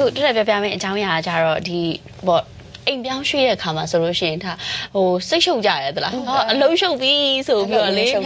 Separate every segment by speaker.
Speaker 1: အခုတက်တက်ပြပြမယ့်အကြောင်းအရာကကြတော့ဒီပေါ့ အိမ်ပြောင်းရွှေ့တဲ့ခါမှာဆိုလို့ရှိရင်ဒါဟိုစိတ်ရှုပ်ကြရတယ်သလားဟောအလုံးရှုပ်ပြီဆိုပြီးတော့လေအ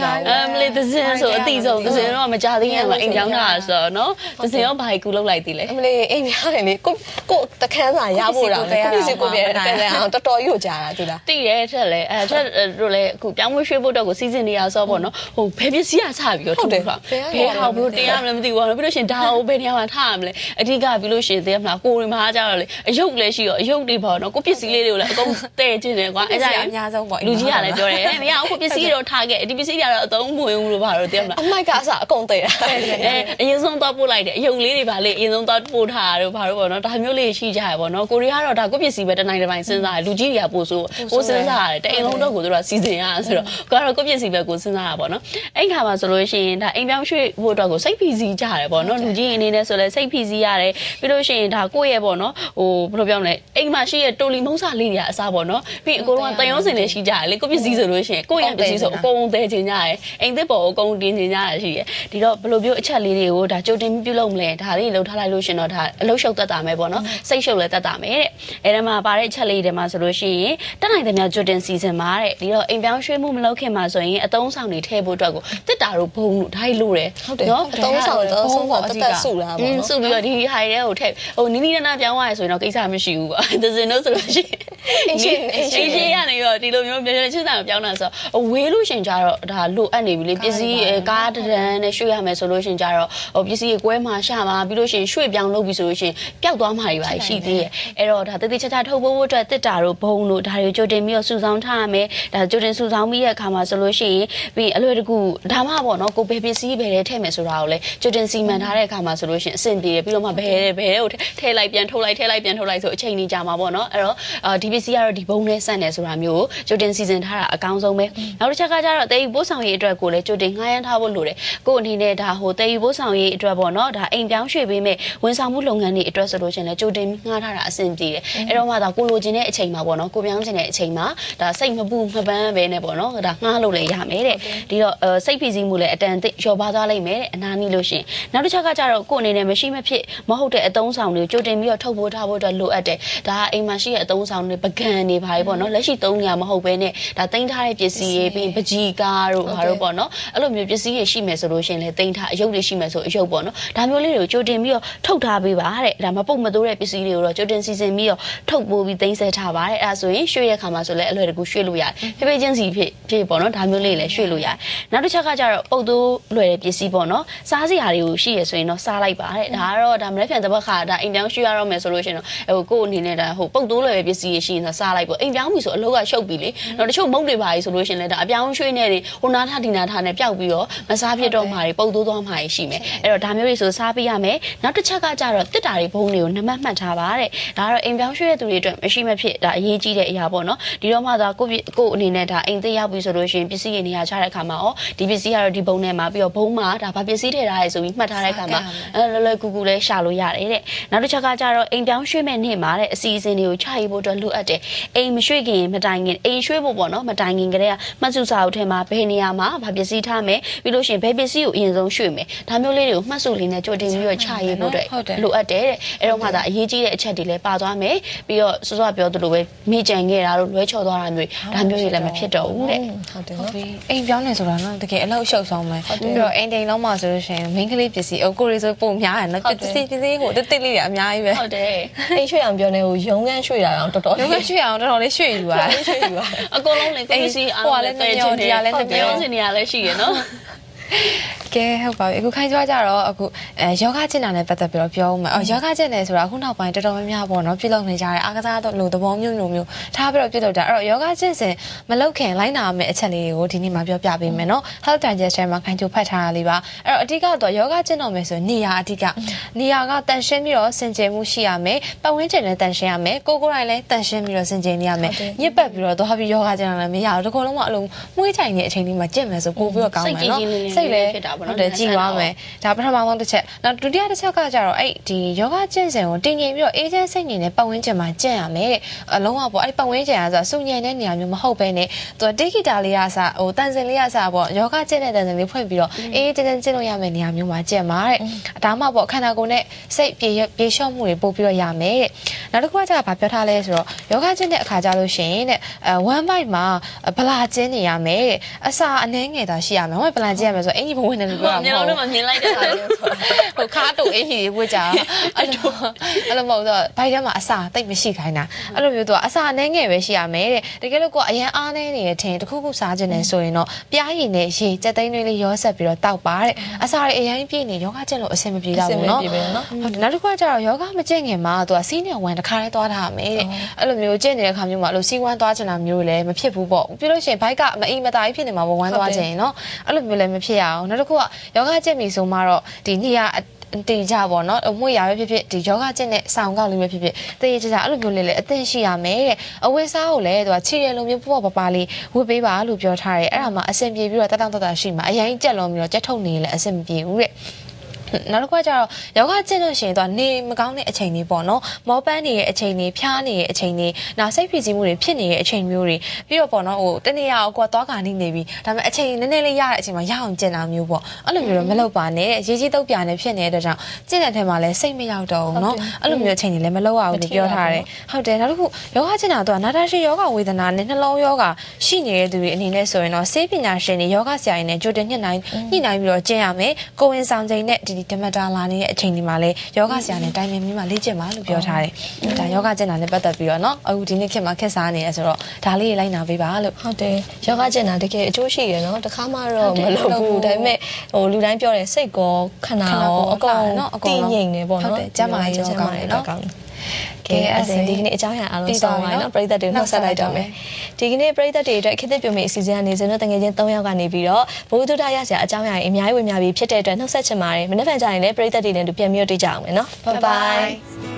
Speaker 1: မလေးသစင်ဆိုအတိဆုံးသစင်တော့မကြသေးရင်မှာအိမ်ပြောင်းတာဆိုတော့နော်သစင်ရောဘာကူလောက်လိုက်သေးလဲ
Speaker 2: အမလေးအိမ်များတယ်လေကိုကိုတခန်းစာရဖို့တာလေကိုပြစီကိုပြပြန်ပြန်အောင်တော်တော်ရွကြာတာသူလား
Speaker 1: တိရဲထက်လေအဲထက်တို့လေအခုပြောင်းမွေးရွှေ့ဖို့တော့ကိုစီစဉ်နေရဆိုပေါ့နော်ဟိုဘယ်ပစ္စည်းကစပြီးတော့ထုတ်တာဘယ်ဟောက်ဘလို့တင်ရမလဲမသိဘူးပြီးလို့ရှင်ဒါဟိုဘယ်နေရာမှာထားရမလဲအဓိကပြီးလို့ရှင်သိရမလားကိုရီမှာကြတော့လေအယုတ်လည်းရှိရောအယုတ်တွေပေါ့နော်ကိုပစ္စည်းလေးတွေကိုလည်းအကုန်တဲ့ခြင်းတယ်ကွာအဲဒါ
Speaker 3: အများဆုံးပေါ့
Speaker 1: လူကြီးကလည်းပြောတယ်မရအောင်ကိုပစ္စည်းတွေတော့ထားခဲ့ဒီပစ္စည်းတွေကတော့အသုံးမဝင်ဘူးလို့ပါတော့သိရမလား
Speaker 2: အမိုက်ကအစအကုန်သေးတာ
Speaker 1: အဲအရင်ဆုံးတော့ပို့လိုက်တယ်အယုတ်လေးတွေပါလေအရင်ဆုံးတော့ပို့ထားတာတို့ဘာလို့ပေါ့နော်ဒါမျိုးလေးရှိကြရပေါ့နော်ကိုရီးယားတော့ဒါကိုပစ္စည်းပဲတစ်နိုင်တစ်ပိုင်းစဉ်းစားတယ်လူကြီးတွေကပို့ဆိုပို့စဉ်းစားရတယ်တအိမ်လုံးတော့ကိုတို့ကစီစဉ်ရဆိုတော့ကိုကတော့ကိုပစ္စည်းပဲကိုစဉ်းစားတာပေါ့နော်အဲ့ခါမှာဆိုလို့ရှိရင်ဒါအိမ်ပြောင်းရွှေ့ဖို့အတွက်ကိုစိတ်ဖိစီးကြတယ်ပေါ့နော်လူကြီးအနေနဲ့ဆိုလဲစိတ်ဖိစီးရတယ်ပြီးလို့ရှိရင်ဒါကိုယ့်ရဲ့ပေါ့နော်ဟိုဘယ်လိုပြောမလဲအိမ်မှာရှိရဲ့တိုလီမုံစာလေးတွေကအစားပေါ့နော်ပြီးအကုန်လုံးကတန်ရုံးစင်လေးရှိကြတယ်လေကိုပစ္စည်းဆိုလို့ရှိရင်ကိုယ့်ရဲ့ပစ္စည်းဆိုအကုန်လုံးသေးချင်ကြတယ်အိမ်သစ်ပေါ်အကုန်တင်ချင်ကြရရှိတယ်ဒီတော့ဘယ်လိုမျိုးအချက်လေးတွေကိုဒါကြိုတင်ပြုလုပ်မလဲဒါလေးလှုပ်ထားလိုက်လို့ရှင်တော့ဒါအလုရှုပ်တတ်တာမယ်ပေါ့နော်စိတ်ရှုပ်လည်းတတ်တာမယ်တဲ့အဲဒါမှပါတဲ့အချက်လေးတွေမှာဆိုလို့ရှိရင်တက်နိုင်တဲ့များကြိုတင်စီစဉ်ပါတဲ့ဒီတော့အိမ်ပြောင်းရွှေ့မှုမလုပ်ခင်မှာဆိုရင်အတုံးဆောင်တွေထည့်ဖို့အတွက်ကိုတစ်တာတို့ဘုံလို့ဒါကြီးလို့တယ်
Speaker 2: ဟုတ်တယ်အသုံးဆောင်တော့ဆုံးတော့တက်တက်စုတာ
Speaker 1: อื
Speaker 2: ပေါ့
Speaker 1: ม
Speaker 2: နော်
Speaker 1: ဆိုပြီးတော့ဒီဟာရဲကိုထည့်ဟိုနီးနီးနားနားပြောင်းသွားရဆိုရင်တော့ကိစ္စမရှိဘူးပေါ့သစင်တို့ဆိုလို့ရှိရင်
Speaker 2: အင်းရှင်အင်းရှင်
Speaker 1: အင်းရှင်ရနေတော့ဒီလိုမျိုးပြောပြချင်းတာပြောင်းတာဆိုတော့ဝေးလို့ရှင်ကြတော့ဒါလိုအပ်နေပြီလေပစ္စည်းကားတရန်နဲ့ရွှေ့ရမယ်ဆိုလို့ရှင်ကြတော့ဟိုပစ္စည်းကွဲမှာရှာမှာပြီးလို့ရှင်ရွှေ့ပြောင်းလုပ်ပြီဆိုလို့ရှင်ပျောက်သွားမှာတွေပါရှိသေးရဲ့အဲ့တော့ဒါတတိချာချာထုတ်ဖို့အတွက်တစ်တာတို့ဘုံတို့ဒါတွေကြိုတင်ပြီးတော့စုဆောင်းထားရမယ်ဒါကြိုတင်စုဆောင်းပြီးတဲ့အခါမှာဆိုလို့ရှိရင်ပြီးအလွယ်တကူဒါမှပေါ့နော်ကိုဘယ်ပစ္စည်းဘယ်ထဲထည့်မယ်ဆိုတာကိုလေကြိုတင်စီမံထားတဲ့အခါမှာဆိုလို့ရှိရင်အဆင်ပြေတယ်ပြီးတော့မှဘယ်ဘယ်ကိုထည့်လိုက်ပြန်ထုတ်လိုက်ထည့်လိုက်ပြန်ထုတ်လိုက်ဆိုအချိန်ကြီးကြာမှာပေါ့နော်အဲ့တော့ဒီပစ္စည်းကတော့ဒီဘုံနဲ့ဆန့်တယ်ဆိုတာမျိုးကိုကြိုတင်စီစဉ်ထားတာအကောင်းဆုံးပဲနောက်တစ်ချက်ကကျတော့တေးယူပို့ဆောင်ရေးအတွက်ကိုလည်းကြိုတင်ငှားရမ်းထားဖို့လိုတယ်ကို့အနေနဲ့ဒါဟိုတေးယူပို့ဆောင်ရေးအတွက်ပေါ့နော်ဒါအိမ်ပြောင်းရွှေ့ပေးမဲ့ဝန်ဆောင်မှုလုပ်ငန်းတွေအတွက်ဆိုလို့ရှိရင်လည်းကြိုတင်ငှားထားတာအဆင်ပြေတယ်အဲ့တော့မှဒါကိုလိုချင်တဲ့အချိန်မှာပေါ့နော်ကိုပြောင်းချင်တဲ့အချိန်မှာဒါစိတ်မပူမပန်းပဲနဲ့ပေါ့နော်ဒါငှားလို့လည်းရမယ်တဲ့ဒီတော့စိတ်ဖိစီးမှုလည်းအတန်သိလျော့ပါသွားလိမ့်မယ်တဲ့အနာနီးလို့ရှိရင်နောက်တစ်ချက်ကကျတော့ကို့အနေနဲ့မရှိမဖြစ်မဟုတ်တဲ့အတုံးဆောင်တွေကိုကြိုတင်ပြီးတော့ထုတ်ပိုးထားဖို့အတွက်လိုအပ်တယ်ဒါအိမ်မှာရှိတဲ့အတုံးဆောင်တွေပကံတွေဘာတွေပေါ့နော်လက်ရှိသုံးနေရမဟုတ်ဘဲနဲ့ဒါတင်ထားတဲ့ပစ္စည်းတွေပြီးပကြီးကားတို့ဘာတို့ပေါ့နော်အဲ့လိုမျိုးပစ္စည်းတွေရှိမယ်ဆိုလို့ရှိရင်လည်းတင်ထားအယုတ်တွေရှိမယ်ဆိုအယုတ်ပေါ့နော်ဒါမျိုးလေးတွေကိုကြိုတင်ပြီးတော့ထုတ်ထားပေးပါတဲ့ဒါမပုတ်မတိုးတဲ့ပစ္စည်းတွေကိုတော့ကြိုတင်စီစဉ်ပြီးတော့ထုတ်ပိုးပြီးတင်ဆက်ထားပါတဲ့အဲ့ဒါဆိုရင်ရွှေ့ရခါမှာဆိုလည်းအလွယ်တကူရွှေ့လို့ရတယ်ဖေဖေချင်းစီဖြစ်ဖြစ်ပေါ့နော်ဒါမျိုးလေးလည်းရွှေ့လို့ရတယ်နောက်တစ်ချက်ကကျတော့ပုတ်တိုးလွယ်တဲ့ပစ္စည်းပေါ့နော်စားစရာတွေကိုရှိရဆိုရင်တော့စားလိုက်ပါတဲ့ဒါကတော့ဒါမနေ့ပြန်တစ်ပတ်ခါဒါအိမ်ပြောင်းရွှေ့ရတော့မယ်ဆိုလို့ရှိရင်တော့ဟိုကိုယ့်အနေနဲ့ဒါဟိုပုတ်တိုးလွယ်တဲ့ပစ္စည်းတွေရှိရင်တော့စားလိုက်ပေါ့အိမ်ပြောင်းပြီဆိုအလုပ်ကရှုပ်ပြီလေတော့တချို့မုတ်တွေပါကြီးဆိုလို့ရှိရင်လည်းဒါအပြောင်းရွှေ့နေတယ်ဟိုနာထဒီနာထနဲ့ပျောက်ပြီးတော့မစားဖြစ်တော့မှာတွေပုတ်တိုးသွားမှာတွေရှိမယ်အဲ့တော့ဒါမျိုးတွေဆိုစားပြရမယ်နောက်တစ်ချက်ကကျတော့တစ်တာတွေဘုံတွေကိုနမတ်မှတ်ထားပါတဲ့ဒါကတော့အိမ်ပြောင်းရွှေ့တဲ့သူတွေအတွက်မရှိမဖြစ်ဒါအရေးကြီးတဲ့အရာပေါ့နော်ဒီတော့မှသာကိုကိုအနေနဲ့ဒါအိမ်သိရောက်ပြီဆိုလို့ရှိရင်ပစ္စည်းတွေနေရာချတဲ့အခါမှာဩဒီပစ္စည်းကတော့ဒီဘုံထဲမှာပြီးတော့ဘုံမှာဒါဘာပစ္စည်းထည့်ထားရဲဆိုပြီးမှတ်ထားတဲ့အခါမှာအဲလွယ်လွယ်ကူကူလေးရှာလို့ရတယ်တဲ့နောက်တစ်ချက်ကကျတော့အိမ်ပြောင်းရွှေ့မဲ့နေ့မှာတဲ့အစီအစဉ်တွေကိုချရေးဖို့အတွက်လိုအပ်တယ်အိမ်မရွှေ့ခင်မတိုင်ခင်အိမ်ရွှေ့ဖို့ပေါ့နော်မတိုင်ခင်ကတည်းကမှတ်စုစာအုပ်ထဲမှာဘယ်နေရာမှာဘာပစ္စည်းထားမယ်ပြီးလို့ရှိရင်ဘယ်ပစ္စည်းကိုအရင်ဆုံးရွှေ့မယ်ဒါမျိုးလေးတွေကိုမှတ်စုလေးနဲ့ကြိုတင်ပြီးတော့ချရေးဖို့အတွက်လိုအပ်တယ်တဲ့အဲ့တော့မှသာအရေးကြီးတဲ့အချက်တွေလည်းပါသွားမယ်ပြီးတော့စောစောပြောသလိုပဲမိကြံခဲ့တာတို့လွဲချော်သွားတာမျိုးဒါမျိုးတွေလည်းမဖြစ်တော့ဘူးတဲ့
Speaker 2: ဟုတ်တယ်
Speaker 3: ဟုတ်
Speaker 2: နော်
Speaker 3: ပြီအိမ်ပြောင်းနေဆိုတာနော်တကယ်အလောက်ရှုပ်ဆောင်မယ်ပြီးတော့အိမ်တိန်လုံးမှာဆိုလို့ရှိရင် main ကလေးပစ္စည်းအကိုရီဆိုပုံများတယ်နော်ပစ္စည်းပစ္စည်းကိုတစ်တစ်လေးတွေအများကြီးပဲ
Speaker 1: ဟုတ်တယ်
Speaker 2: အိမ်ရွှေ့အောင်ပြောနေဟိုရုံးခန်းရွှေ့တာတော့တော်တော်
Speaker 3: ရုံးကရွှေ့အောင်တော်တော်လေးရွှေ့ယူပါ
Speaker 2: ရွှေ့ယူပါ
Speaker 1: အကုန်လုံးလေကိုပစ္စည်းအားလုံးလည်းပြောနေရလဲပြောစင်နေရလဲရှိရနော်
Speaker 3: ကဲဟုတ်ပါပြီအခုခိုင်းကြွားကြတော့အခုအဲယောဂကျင့်တာနဲ့ပတ်သက်ပြီးတော့ပြောဦးမယ်အော်ယောဂကျင့်တယ်ဆိုတာအခုနောက်ပိုင်းတော်တော်များများပေါ့နော်ပြုလုပ်နေကြတယ်အားကစားတော့လို့သဘောမျိုးမျိုးမျိုးထားပြီးတော့ပြုလုပ်ကြအဲ့တော့ယောဂကျင့်စဉ်မလုပ်ခင်လိုက်နာမယ့်အချက်လေးတွေကိုဒီနေ့မှာပြောပြပေးမယ်နော် Health Digest ထဲမှာခိုင်းကြိုဖတ်ထားတာလေးပါအဲ့တော့အဓိကတော့ယောဂကျင့်တော့မယ်ဆိုနေရာအဓိကနေရာကတန်ရှင်းပြီးတော့စင်ကြယ်မှုရှိရမယ်ပတ်ဝန်းကျင်လည်းတန်ရှင်းရမယ်ကိုကိုယ်တိုင်လည်းတန်ရှင်းပြီးတော့စင်ကြယ်နေရမယ်ညစ်ပတ်ပြီးတော့သွားပြီးယောဂကျင့်တာလည်းမရဘူးဒီကုလုံးမအလုံးမွေးချိုင်နေတဲ့အချိန်လေးမှာကျင့်မယ်ဆိုပို့ပြီးတော့ကောင်းမယ်နော်စိတ်လည်း
Speaker 1: ဖြစ်တာပေါ့နော်
Speaker 3: ဟုတ်တယ်ကြည်သွားမယ်ဒါပထမဆုံးတစ်ချက်နောက်ဒုတိယတစ်ချက်ကကြတော့အဲ့ဒီယောဂကျင့်စဉ်ကိုတင်ငင်ပြီးတော့အေဂျင့်စိတ်နေနဲ့ပတ်ဝန်းကျင်မှာကျင့်ရမယ်တဲ့အလုံးဝပေါ့အဲ့ဒီပတ်ဝန်းကျင်ကဆိုစုညံတဲ့နေရာမျိုးမဟုတ်ဘဲနဲ့သူတိဂီတာလေးရစဟိုတန်စင်လေးရစပေါ့ယောဂကျင့်တဲ့တန်စင်လေးဖွင့်ပြီးတော့အေးကျင့်ကျင့်လို့ရမယ်နေရာမျိုးမှာကျင့်ပါတဲ့ဒါမှပေါ့ခန္ဓာကိုယ်နဲ့စိတ်ပြေပြေလျှော့မှုတွေပို့ပြီးတော့ရမယ်တဲ့နောက်တစ်ခုကကျတော့ဗာပြောထားလဲဆိုတော့ယောဂကျင့်တဲ့အခါကြလို့ရှိရင်တဲ့အဲ1 byte မှာဗလာကျင့်နေရမယ်တဲ့အစာအနှဲငယ်သာရှိရမယ်ဟောဗလာကျင့်ရမယ်ဆိုတော့အင်ကြီးဘဝင်တယ်လို့ပြောတာမ
Speaker 1: မျက်
Speaker 3: ဟုတ်
Speaker 1: လုံး
Speaker 3: ဘူး
Speaker 1: ထဲမှာမြင်လိုက်တဲ့ဟာလေးဆို
Speaker 3: ဟိုခါတူအင်ကြီးဝစ်ကြအဲ့လိုအဲ့လိုမဟုတ်တော့ဘိုက်ထဲမှာအစာတိတ်မရှိခိုင်းတာအဲ့လိုမျိုးသူကအစာအနှဲငယ်ပဲရှိရမယ်တဲ့တကယ်လို့ကိုကအရန်အားနေနေတဲ့အထင်တစ်ခုခုစားခြင်းနဲ့ဆိုရင်တော့ပြားရည်နဲ့ရေကြက်သိန်းလေးလေးရောဆက်ပြီးတော့တောက်ပါတဲ့အစာတွေအရင်ပြည့်နေယောဂကျင့်လို့အဆင်မပြေတော့ဘူးနော်
Speaker 2: အဆင်မပြေဘူးနော်
Speaker 3: ဟုတ်တယ်နောက်တစ်ခုကကျတော့ယောဂမကျင့်ခင်မှာသူကစီးနေဝင်တစ်ခါလေးသွားထားမယ်တဲ့အဲ့လိုမျိုးကျင့်နေတဲ့ခါမျိုးမှာအဲ့လိုစီးဝမ်းသွားချင်တာမျိုးလည်းမဖြစ်ဘူးပေါ့ပြီးလို့ရှိရင်ဘိုက်ကမအိမ်မတာကြီးဖြစ်နေမှာပေါ့ဝမ်းသွားချင်နော်အဲ့လိုမျိုးလည်းမဖြစ်ရအောင်နောက်တစ်ခုကယောဂကျင့်ပြီဆိုမှတော့ဒီနေရာတေကြပေါ့နော်အမွေရပဲဖြစ်ဖြစ်ဒီယောဂကျင့်တဲ့ဆောင်းကောက်လေးပဲဖြစ်ဖြစ်တေးကြကြအဲ့လိုမျိုးလေးလည်းအသင့်ရှိရမယ်တဲ့အဝတ်စားကိုလည်းသူကခြေရလုံးမျိုးပေါ့ပေါ့ပါလေးဝတ်ပေးပါလို့ပြောထားတယ်အဲ့ဒါမှအဆင်ပြေပြီးတော့တတောင့်တတရှိမှာအရင်ကြက်လုံးပြီးတော့ကြက်ထုတ်နေလည်းအဆင်မပြေဘူးတဲ့ နောက်တစ်ခုကကျတော့ယောဂကျင့်လို့ရှိရင်တော့နေမကောင်းတဲ့အချိန်တွေပေါ့နော်မောပန်းနေတဲ့အချိန်တွေဖျားနေတဲ့အချိန်တွေနောက်စိတ်ဖိစီးမှုတွေဖြစ်နေတဲ့အချိန်မျိုးတွေပြီးတော့ပေါ့နော်ဟိုတနေ့ရောက်ကိုကသွားခါနေနေပြီဒါပေမဲ့အချိန်နည်းနည်းလေးရတဲ့အချိန်မှာရအောင်ကျင့်တာမျိုးပေါ့အဲ့လိုမျိုးတော့မလုပ်ပါနဲ့ရေးကြီးတုတ်ပြာနဲ့ဖြစ်နေတဲ့အတွက်ကြောင့်ကျင့်တဲ့ထဲမှာလည်းစိတ်မရောက်တော့ဘူးနော်အဲ့လိုမျိုးအချိန်တွေလည်းမလုပ်ရဘူးလို့ပြောထားတယ်ဟုတ်တယ်နောက်တစ်ခုယောဂကျင့်တာတော့နာတာရှိယောဂဝေဒနာနဲ့နှလုံးယောဂရှိနေတဲ့သူတွေအနေနဲ့ဆိုရင်တော့ဆေးပညာရှင်တွေယောဂဆရာတွေနဲ့ကြိုတင်ညှိနှိုင်းညှိနှိုင်းပြီးတော့ကျင့်ရမယ်ကိုဝင်ဆောင်ချိန်နဲ့ဒီဒီဓမ္မတာလာနေတဲ့အချိန်ဒီမှာလေယောဂဆရာနဲ့တိုင်ပင်ပြီးမှလေ့ကျင့်ပါလို့ပြောထားတယ်။ဒါယောဂကျင့်တာနဲ့ပတ်သက်ပြီးတော့နော်အခုဒီနေ့ခေတ်မှာခက်စားနေရဆိုတော့ဒါလေးတွေလိုက်နာပေးပါလို့
Speaker 2: ဟုတ်တယ်ယောဂကျင့်တာတကယ်အကျိုးရှိရနော်တခါမှတော့မလုပ်ဘူးဒါပေမဲ့ဟိုလူတိုင်းပြောတယ်စိတ်ကောခန္ဓာရောအကုန်တည်ငြိမ်နေပေါ့နော်ကဲ အဲ့ဒါဒီကနေ့အကြောင်းအရာအားလုံးဆောင်ပါနော်ပရိသတ်တွေနှုတ်ဆက်လိုက်တော့မယ်ဒီကနေ့ပရိသတ်တွေအတွက်ခေတ်သစ်ပြုံးမိအစီအစဉ်ကနေစင်းတို့တငယ်ချင်း3ယောက်ကနေပြီးတော့ဘုဒ္ဓတရဆရာအကြောင်းအရာအများကြီးဝင်များပြီးဖြစ်တဲ့အတွက်နှုတ်ဆက်ချင်ပါတယ်မနေ့ကကြရင်လည်းပရိသတ်တွေနဲ့တူပြန်ပြီးတော့တွေ့ကြအောင်မယ်နော် bye bye